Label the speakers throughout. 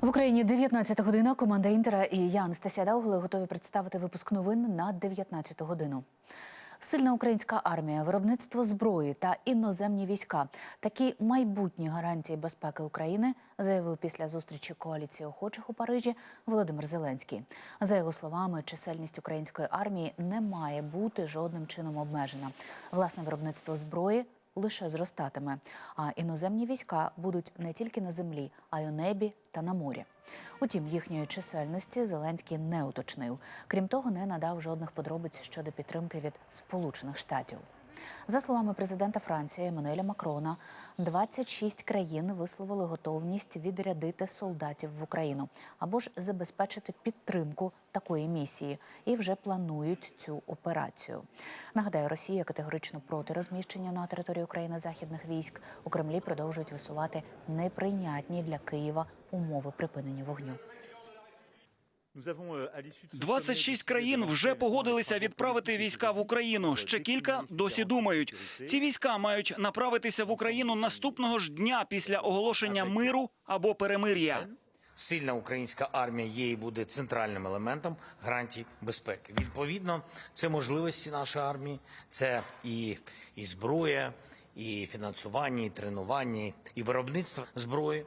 Speaker 1: В Україні 19 година. Команда Інтера і я, Анастасія Даугли, готові представити випуск новин на 19 годину. Сильна українська армія, виробництво зброї та іноземні війська такі майбутні гарантії безпеки України заявив після зустрічі коаліції охочих у Парижі Володимир Зеленський. За його словами, чисельність української армії не має бути жодним чином обмежена. Власне виробництво зброї лише зростатиме. А іноземні війська будуть не тільки на землі, а й у небі та на морі. Утім, їхньої чисельності Зеленський не уточнив. Крім того, не надав жодних подробиць щодо підтримки від Сполучених Штатів. За словами президента Франції Еммануеля Макрона, 26 країн висловили готовність відрядити солдатів в Україну або ж забезпечити підтримку такої місії і вже планують цю операцію. Нагадаю, Росія категорично проти розміщення на території України західних військ. У Кремлі продовжують висувати неприйнятні для Києва умови припинення вогню.
Speaker 2: 26 країн вже погодилися відправити війська в Україну. Ще кілька досі думають. Ці війська мають направитися в Україну наступного ж дня після оголошення миру або перемир'я.
Speaker 3: Сильна українська армія є і буде центральним елементом гарантій безпеки. Відповідно, це можливості нашої армії, це і, і зброя, і фінансування, і тренування, і виробництво зброї.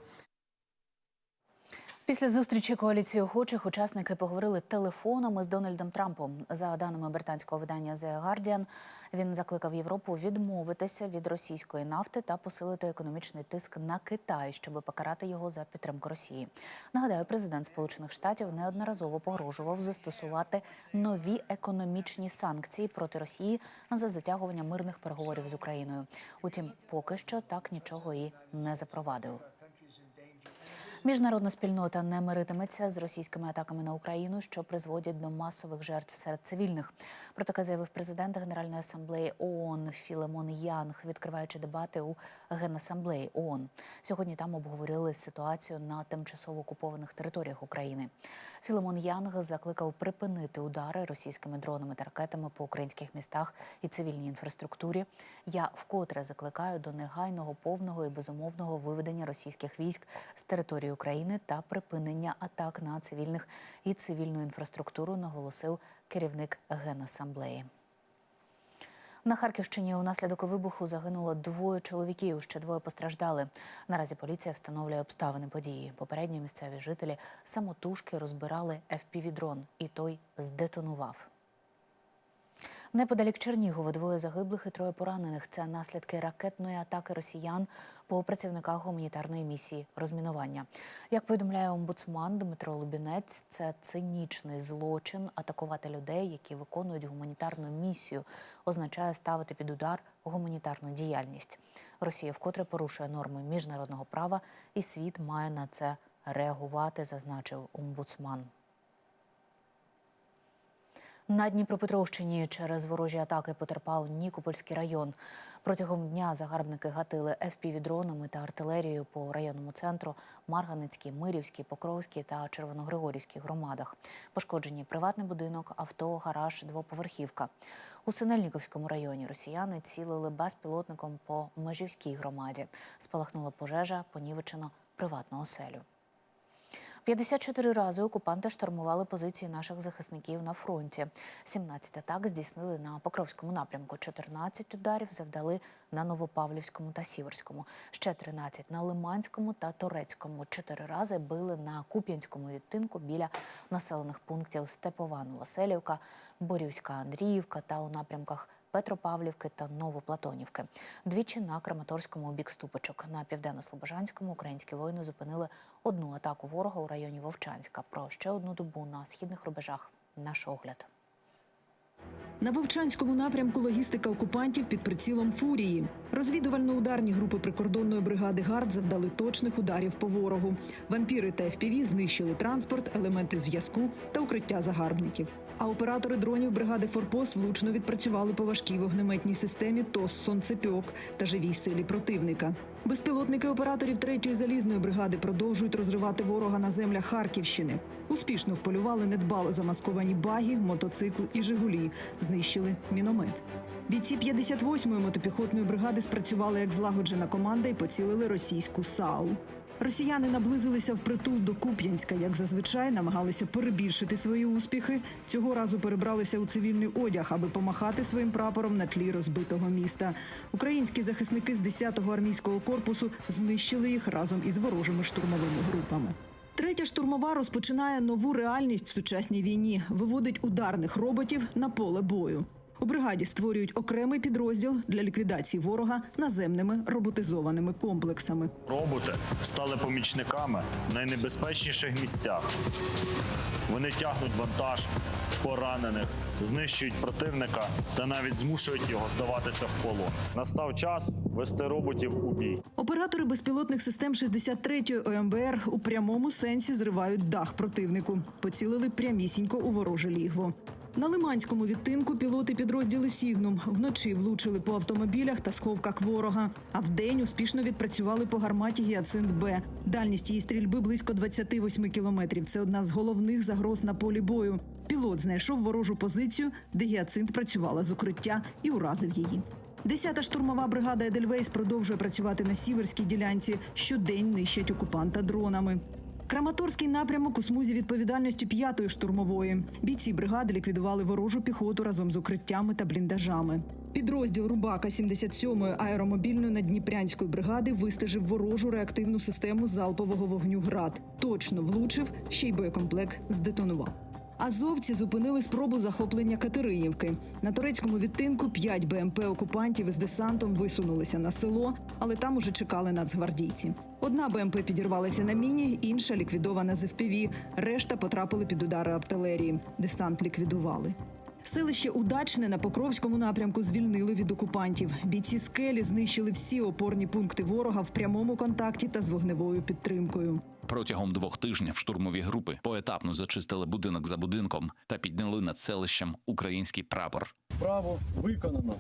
Speaker 1: Після зустрічі коаліції охочих учасники поговорили телефоном з Дональдом Трампом. За даними британського видання The Guardian, він закликав Європу відмовитися від російської нафти та посилити економічний тиск на Китай, щоб покарати його за підтримку Росії. Нагадаю, президент Сполучених Штатів неодноразово погрожував застосувати нові економічні санкції проти Росії за затягування мирних переговорів з Україною. Утім, поки що так нічого і не запровадив. Міжнародна спільнота не миритиметься з російськими атаками на Україну, що призводять до масових жертв серед цивільних. Про таке заявив президент Генеральної асамблеї ООН Філемон Янг, відкриваючи дебати у Генасамблеї ООН. Сьогодні там обговорили ситуацію на тимчасово окупованих територіях України. Філемон Янг закликав припинити удари російськими дронами та ракетами по українських містах і цивільній інфраструктурі. Я вкотре закликаю до негайного повного і безумовного виведення російських військ з території України та припинення атак на цивільних і цивільну інфраструктуру, наголосив керівник Генасамблеї. На Харківщині унаслідок вибуху загинуло двоє чоловіків, ще двоє постраждали. Наразі поліція встановлює обставини події. Попередньо місцеві жителі самотужки розбирали FPV-дрон, і той здетонував. Неподалік Чернігова двоє загиблих і троє поранених. Це наслідки ракетної атаки росіян по працівниках гуманітарної місії розмінування. Як повідомляє омбудсман Дмитро Лубінець, це цинічний злочин атакувати людей, які виконують гуманітарну місію, означає ставити під удар гуманітарну діяльність. Росія вкотре порушує норми міжнародного права, і світ має на це реагувати, зазначив омбудсман. На Дніпропетровщині через ворожі атаки потерпав Нікопольський район. Протягом дня загарбники гатили ФПВ-дронами та артилерією по районному центру Марганецькій, Мирівській, Покровській та Червоногригорівській громадах. Пошкоджені приватний будинок, авто, гараж, двоповерхівка. У Синельниковському районі росіяни цілили безпілотником по Межівській громаді. Спалахнула пожежа, понівечено приватну оселю. 54 рази окупанти штурмували позиції наших захисників на фронті. 17 атак здійснили на Покровському напрямку. 14 ударів завдали на Новопавлівському та Сіверському. Ще 13 на Лиманському та Торецькому. Чотири рази били на Куп'янському відтинку біля населених пунктів Степова, Новоселівка, Борівська, Андріївка та у напрямках Петропавлівки та Новоплатонівки. Двічі на Краматорському бік Ступочок. На південно-слобожанському українські воїни зупинили одну атаку ворога у районі Вовчанська. Про ще одну добу на східних рубежах. Наш огляд.
Speaker 4: На Вовчанському напрямку логістика окупантів під прицілом фурії. Розвідувально-ударні групи прикордонної бригади ГАРД завдали точних ударів по ворогу. Вампіри та ФПВ знищили транспорт, елементи зв'язку та укриття загарбників. А оператори дронів бригади Форпост влучно відпрацювали по важкій вогнеметній системі ТОС «Сонцепьок» та живій силі противника. Безпілотники операторів третьої залізної бригади продовжують розривати ворога на землях Харківщини. Успішно вполювали недбало замасковані баги, мотоцикл і Жигулі. Знищили міномет. Бійці 58-ї мотопіхотної бригади спрацювали як злагоджена команда і поцілили російську САУ. Росіяни наблизилися впритул до Куп'янська, як зазвичай намагалися перебільшити свої успіхи. Цього разу перебралися у цивільний одяг, аби помахати своїм прапором на тлі розбитого міста. Українські захисники з 10-го армійського корпусу знищили їх разом із ворожими штурмовими групами. Третя штурмова розпочинає нову реальність в сучасній війні, виводить ударних роботів на поле бою. У бригаді створюють окремий підрозділ для ліквідації ворога наземними роботизованими комплексами.
Speaker 5: Роботи стали помічниками в найнебезпечніших місцях. Вони тягнуть вантаж, поранених, знищують противника та навіть змушують його здаватися в полон. Настав час вести роботів у бій.
Speaker 4: Оператори безпілотних систем 63-ї ОМБР у прямому сенсі зривають дах противнику. Поцілили прямісінько у вороже лігво. На Лиманському відтинку пілоти підрозділи Сігнум вночі влучили по автомобілях та сховках ворога, а вдень успішно відпрацювали по гарматі Гіацинт Б. Дальність її стрільби близько 28 кілометрів. Це одна з головних загроз на полі бою. Пілот знайшов ворожу позицію, де Гіацинт працювала з укриття і уразив її. Десята штурмова бригада Едельвейс продовжує працювати на сіверській ділянці. Щодень нищать окупанта дронами. Краматорський напрямок у смузі відповідальності п'ятої штурмової. Бійці бригади ліквідували ворожу піхоту разом з укриттями та бліндажами. Підрозділ Рубака 77-ї аеромобільної надніпрянської бригади вистежив ворожу реактивну систему залпового вогню ГРАД. Точно влучив, ще й боєкомплект здетонував. Азовці зупинили спробу захоплення Катеринівки. На турецькому відтинку 5 БМП окупантів із десантом висунулися на село, але там уже чекали нацгвардійці. Одна БМП підірвалася на міні, інша ліквідована з ФПВ. Решта потрапили під удари артилерії. Десант ліквідували. Селище Удачне на Покровському напрямку звільнили від окупантів. Бійці скелі знищили всі опорні пункти ворога в прямому контакті та з вогневою підтримкою.
Speaker 6: Протягом двох тижнів штурмові групи поетапно зачистили будинок за будинком та підняли над селищем український прапор.
Speaker 7: Право виконано.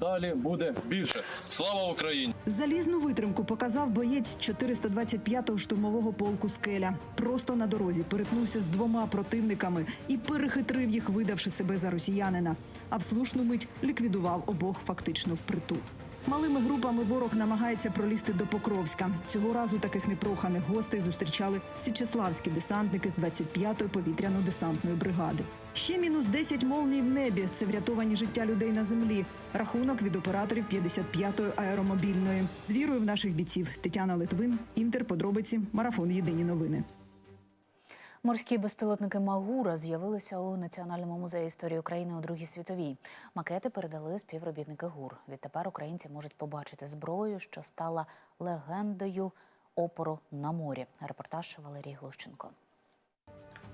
Speaker 7: Далі буде більше. Слава Україні!
Speaker 4: Залізну витримку показав боєць 425-го штурмового полку скеля. Просто на дорозі перетнувся з двома противниками і перехитрив їх, видавши себе за росіянина. А в слушну мить ліквідував обох фактично впритул. Малими групами ворог намагається пролізти до Покровська. Цього разу таких непроханих гостей зустрічали січеславські десантники з 25-ї повітряно-десантної бригади. Ще мінус 10 молній в небі. Це врятовані життя людей на землі. Рахунок від операторів 55-ї аеромобільної. З вірою в наших бійців Тетяна Литвин, Інтер, подробиці, марафон. Єдині новини.
Speaker 1: Морські безпілотники Магура з'явилися у Національному музеї історії України у Другій світовій. Макети передали співробітники ГУР. Відтепер українці можуть побачити зброю, що стала легендою опору на морі. Репортаж Валерії Глущенко.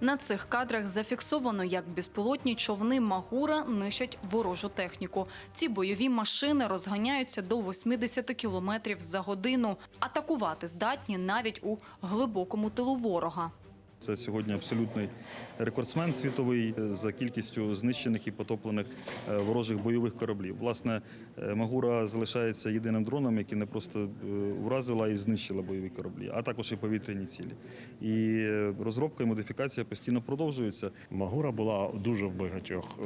Speaker 8: На цих кадрах зафіксовано, як безпілотні човни Магура нищать ворожу техніку. Ці бойові машини розганяються до 80 кілометрів за годину. Атакувати здатні навіть у глибокому тилу ворога.
Speaker 9: Це сьогодні абсолютний рекордсмен світовий е, за кількістю знищених і потоплених е, ворожих бойових кораблів. Власне, е, Магура залишається єдиним дроном, який не просто уразила і знищила бойові кораблі, а також і повітряні цілі. І розробка і модифікація постійно продовжуються.
Speaker 10: Магура була дуже в багатьох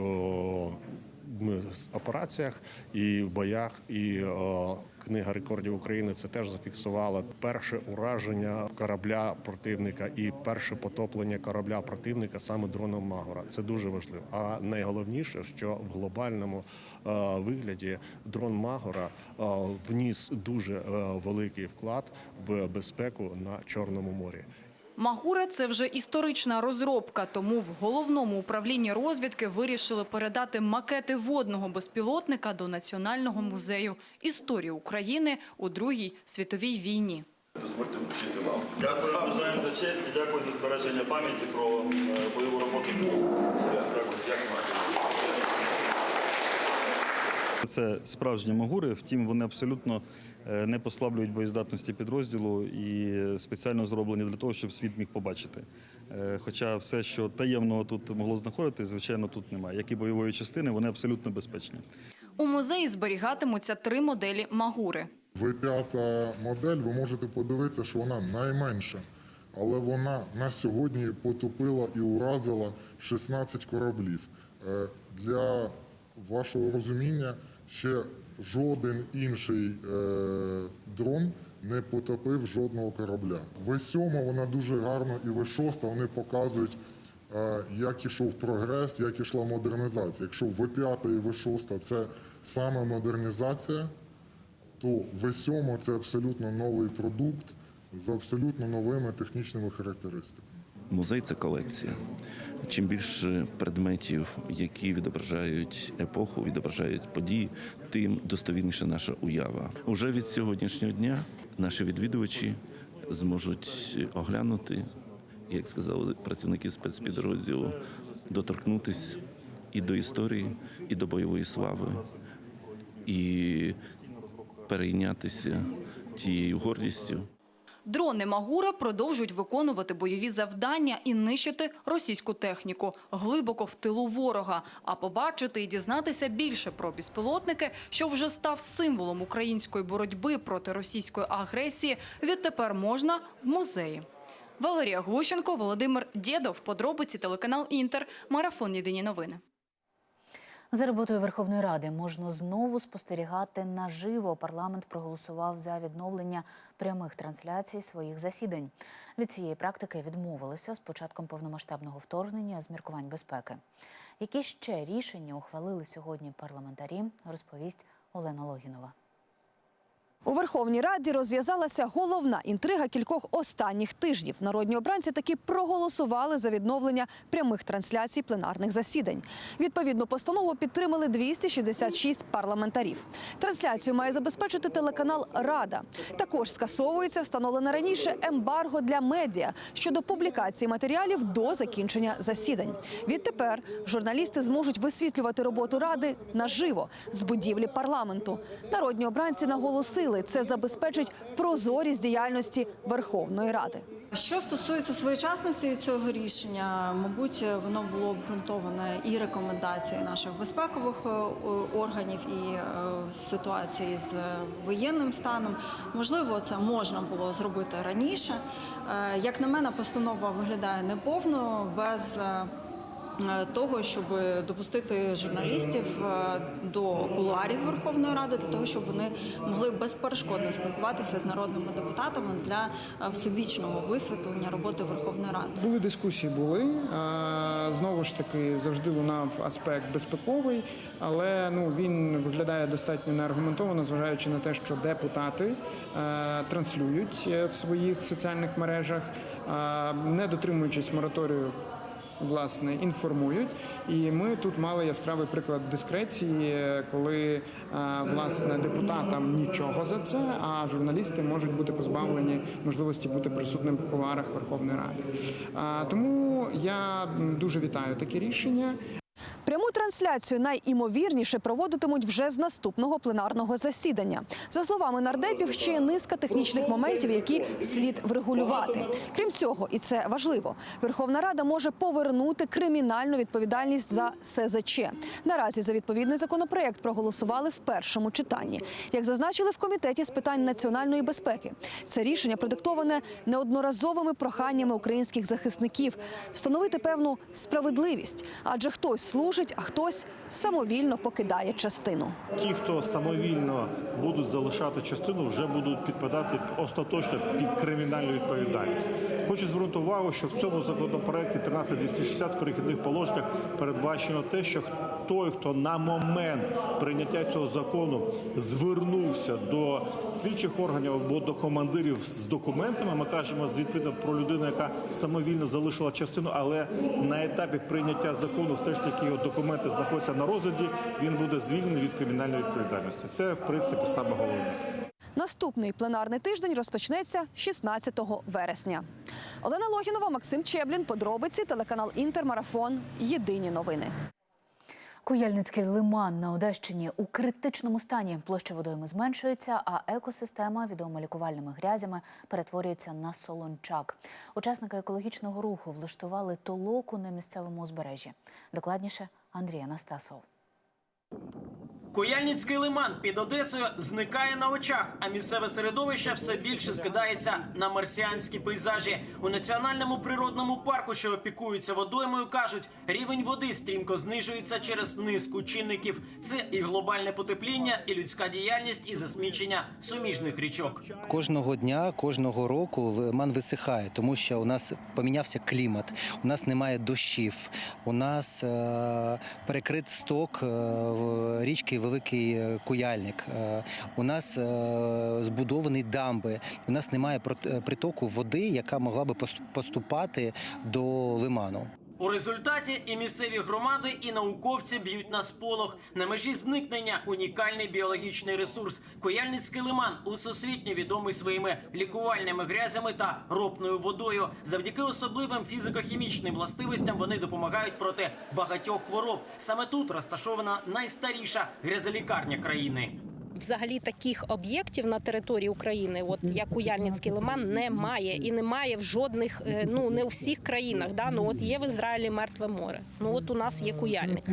Speaker 10: операціях і в боях. І о, книга рекордів України це теж зафіксувала перше ураження корабля противника і перше потоплення корабля противника саме дроном Магура. Це дуже важливо. А найголовніше, що в глобальному е, вигляді дрон Магура е, вніс дуже е, великий вклад в безпеку на Чорному морі.
Speaker 8: Магура – це вже історична розробка, тому в головному управлінні розвідки вирішили передати макети водного безпілотника до Національного музею історії України у Другій світовій війні.
Speaker 9: Дозвольте Дякую, бажаємо за честь і дякую за збереження пам'яті про бойову роботу. Це справжні магури, втім вони абсолютно е, не послаблюють боєздатності підрозділу і спеціально зроблені для того, щоб світ міг побачити. Е, Хоча все, що таємного тут могло знаходитись, звичайно, тут немає. Як і бойової частини, вони абсолютно безпечні.
Speaker 8: У музеї зберігатимуться три моделі Магури.
Speaker 11: В5 модель, ви можете подивитися, що вона найменша, але вона на сьогодні потопила і уразила 16 кораблів. Е, Для вашого розуміння, ще жоден інший е, дрон не потопив жодного корабля. В-7 вона дуже гарно і В-6 вони показують, е, як ішов прогрес, як ішла модернізація. Якщо В-5 і В-6 це саме модернізація, то В7 це абсолютно новий продукт з абсолютно новими технічними характеристиками.
Speaker 12: Музей це колекція. Чим більше предметів, які відображають епоху, відображають події, тим достовірніша наша уява. Уже від сьогоднішнього дня наші відвідувачі зможуть оглянути, як сказали працівники спецпідрозділу, доторкнутись і до історії, і до бойової слави, і перейнятися тією гордістю.
Speaker 8: Дрони Магура продовжують виконувати бойові завдання і нищити російську техніку глибоко в тилу ворога. А побачити і дізнатися більше про безпілотники, що вже став символом української боротьби проти російської агресії, відтепер можна в музеї. Валерія Глущенко, Володимир Дєдов. Подробиці телеканал Інтер. Марафон Єдині новини.
Speaker 1: За роботою Верховної Ради можна знову спостерігати наживо. Парламент проголосував за відновлення прямих трансляцій своїх засідань. Від цієї практики відмовилися з початком повномасштабного вторгнення з міркувань безпеки. Які ще рішення ухвалили сьогодні парламентарі, розповість Олена Логінова.
Speaker 13: У Верховній Раді розв'язалася головна інтрига кількох останніх тижнів. Народні обранці таки проголосували за відновлення прямих трансляцій пленарних засідань. Відповідну постанову підтримали 266 парламентарів. Трансляцію має забезпечити телеканал Рада. Також скасовується встановлене раніше ембарго для медіа щодо публікації матеріалів до закінчення засідань. Відтепер журналісти зможуть висвітлювати роботу ради наживо з будівлі парламенту. Народні обранці наголосили, це забезпечить прозорість діяльності Верховної Ради.
Speaker 14: Що стосується своєчасності цього рішення, мабуть, воно було обґрунтоване і рекомендації наших безпекових е, органів, і е, ситуації з воєнним станом. Можливо, це можна було зробити раніше. Е, Як на мене, постанова виглядає неповно без. Е, Того, щоб допустити журналістів е, до кулуарів Верховної Ради, для того, щоб вони могли безперешкодно спілкуватися з народними депутатами для е, всебічного висвітлення роботи Верховної Ради.
Speaker 15: Були дискусії, були знову ж таки завжди лунав аспект безпековий, але ну він виглядає достатньо неаргументовано, зважаючи на те, що депутати транслюють в своїх соціальних мережах, не дотримуючись мораторію. Власне, інформують, і ми тут мали яскравий приклад дискреції, коли е, власне депутатам нічого за це, а журналісти можуть бути позбавлені можливості бути присутним в кулуарах Верховної Ради. Тому я дуже вітаю таке рішення.
Speaker 13: Трансляцію найімовірніше проводитимуть вже з наступного пленарного засідання. За словами нардепів, ще є низка технічних моментів, які слід врегулювати. Крім цього, і це важливо, Верховна Рада може повернути кримінальну відповідальність за СЗЧ. Наразі за відповідний законопроект проголосували в першому читанні. Як зазначили в комітеті з питань національної безпеки, це рішення продиктоване неодноразовими проханнями українських захисників встановити певну справедливість, адже хтось служить, хтось самовільно покидає частину.
Speaker 5: Ті, хто самовільно будуть залишати частину, вже будуть підпадати остаточно під кримінальну відповідальність. Хочу звернути увагу, що в цьому законопроекті 13260 в перехідних положеннях передбачено те, що той, хто на момент прийняття цього закону звернувся до слідчих органів або до командирів з документами, ми кажемо відповідно про людину, яка самовільно залишила частину, але на етапі прийняття закону, все ж таки його документи знаходяться на розгляді, він буде звільнений від кримінальної відповідальності. Це в принципі саме головне.
Speaker 13: Наступний пленарний тиждень розпочнеться 16 вересня. Олена Логінова, Максим Чеблін. Подробиці телеканал Інтермарафон. Єдині новини.
Speaker 1: Куяльницький лиман на Одещині у критичному стані. Площа водойми зменшується, а екосистема відома лікувальними грязями перетворюється на солончак. Учасники екологічного руху влаштували толоку на місцевому узбережжі. Докладніше Андрій Анастасов.
Speaker 16: Куяльницький лиман під Одесою зникає на очах, а місцеве середовище все більше скидається на марсіанські пейзажі. У національному природному парку, що опікується водоймою, кажуть, рівень води стрімко знижується через низку чинників. Це і глобальне потепління, і людська діяльність, і засмічення суміжних річок.
Speaker 17: Кожного дня, кожного року лиман висихає, тому що у нас помінявся клімат, у нас немає дощів, у нас е, перекрит сток е, річки Великий е, Куяльник, е, у нас е, збудовані дамби, у нас немає притоку води, яка могла би поступати до лиману.
Speaker 16: У результаті і місцеві громади, і науковці б'ють на сполох. На межі зникнення унікальний біологічний ресурс. Кояльницький лиман усесвітньо відомий своїми лікувальними грязями та ропною водою. Завдяки особливим фізико-хімічним властивостям вони допомагають проти багатьох хвороб. Саме тут розташована найстаріша грязолікарня країни.
Speaker 18: Взагалі таких об'єктів на території України, от як Куяльницький лиман, немає і немає в жодних, е, ну не у всіх країнах. Да? Ну от є в Ізраїлі мертве море. Ну от у нас є куяльник.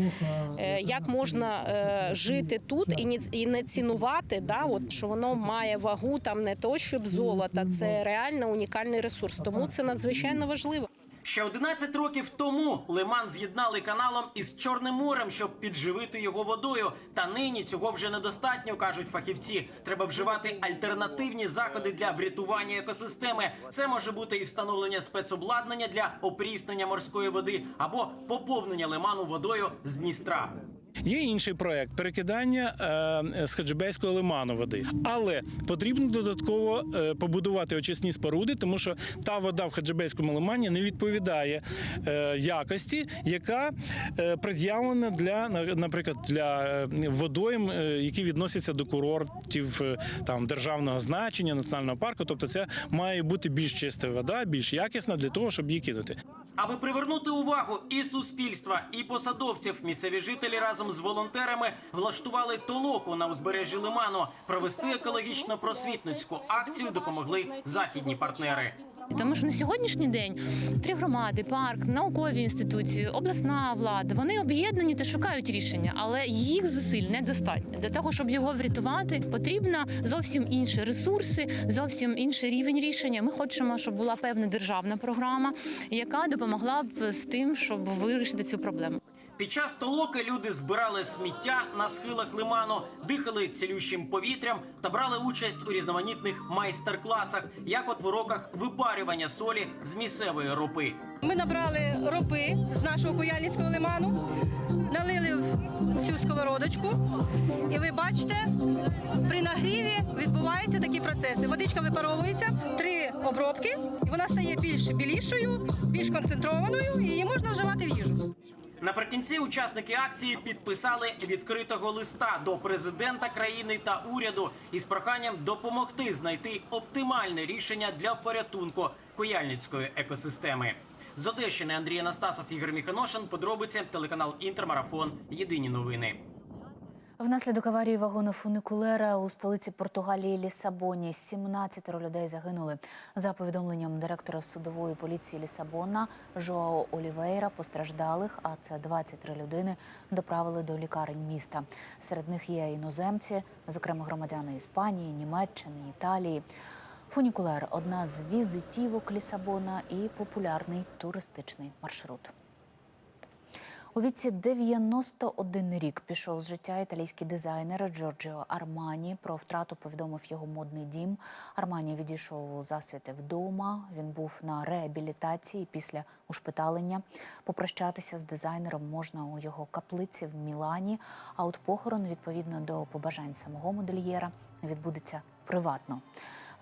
Speaker 18: Е, Як можна е, жити тут і не цінувати, да? от що воно має вагу там не то, щоб золота, це реально унікальний ресурс. Тому це надзвичайно важливо.
Speaker 16: Ще 11 років тому лиман з'єднали каналом із Чорним морем, щоб підживити його водою. Та нині цього вже недостатньо, кажуть фахівці. Треба вживати альтернативні заходи для врятування екосистеми. Це може бути і встановлення спецобладнання для опріснення морської води або поповнення лиману водою з Дністра.
Speaker 19: Є інший проект перекидання е, з Хаджибейського лиману води, але потрібно додатково е, побудувати очисні споруди, тому що та вода в Хаджибейському лимані не відповідає е, якості, яка пред'явлена для наприклад для водойм, які відносяться до курортів там державного значення, національного парку. Тобто, це має бути більш чиста вода, більш якісна для того, щоб її кинути.
Speaker 16: Аби привернути увагу і суспільства, і посадовців, місцеві жителі разом з волонтерами влаштували толоку на узбережжі лиману. Провести екологічно-просвітницьку акцію допомогли західні партнери.
Speaker 20: Тому що на сьогоднішній день три громади, парк, наукові інституції, обласна влада вони об'єднані та шукають рішення, але їх зусиль недостатньо. Для того, щоб його врятувати, потрібно зовсім інші ресурси, зовсім інший рівень рішення. Ми хочемо, щоб була певна державна програма, яка допомогла б з тим, щоб вирішити цю проблему.
Speaker 16: Під час толоки люди збирали сміття на схилах лиману, дихали цілющим повітрям та брали участь у різноманітних майстер-класах, як от в уроках випарювання солі з місцевої ропи.
Speaker 21: Ми набрали ропи з нашого Куяльницького лиману, налили в цю сковородочку, і ви бачите, при нагріві відбуваються такі процеси. Водичка випаровується, три обробки, і вона стає більш білішою, більш концентрованою, і її можна вживати в їжу.
Speaker 16: Наприкінці учасники акції підписали відкритого листа до президента країни та уряду із проханням допомогти знайти оптимальне рішення для порятунку Куяльницької екосистеми. З Одещини Андрій Анастасов, Ігор Міханошин. Подробиці телеканал Інтермарафон. Єдині новини.
Speaker 1: Внаслідок аварії вагону фуникулера у столиці Португалії Лісабоні 17 людей загинули. За повідомленням директора судової поліції Лісабона Жоао Олівейра, постраждалих, а це 23 людини, доправили до лікарень міста. Серед них є іноземці, зокрема громадяни Іспанії, Німеччини, Італії. Фунікулер одна з візитівок Лісабона і популярний туристичний маршрут. У віці 91 рік пішов з життя італійський дизайнер Джорджіо Армані. Про втрату повідомив його модний дім. Армані відійшов у засвіти вдома. Він був на реабілітації після ушпиталення. Попрощатися з дизайнером можна у його каплиці в Мілані. А от похорон, відповідно до побажань самого модельєра, відбудеться приватно.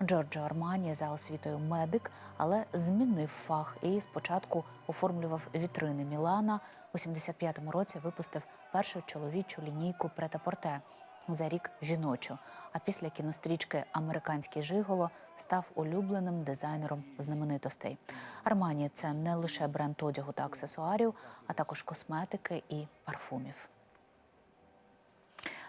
Speaker 1: Джорджо Армані за освітою медик, але змінив фах і спочатку оформлював вітрини Мілана. У 75-му році випустив першу чоловічу лінійку претапорте за рік жіночу. А після кінострічки Американський жиголо став улюбленим дизайнером знаменитостей. Армані це не лише бренд одягу та аксесуарів, а також косметики і парфумів.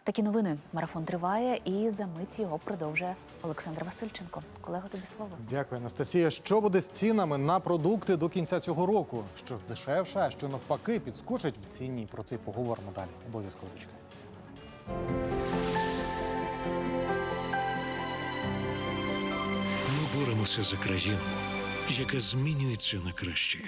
Speaker 1: Такі новини. Марафон триває, і за мить його продовжує Олександр Васильченко. Колего, тобі слово.
Speaker 22: Дякую, Анастасія. Що буде з цінами на продукти до кінця цього року? Що дешевше, а що навпаки підскочить в ціні? Про це поговоримо далі. Обов'язково дочекайтеся.
Speaker 20: Ми боремося за країну, яка змінюється на краще.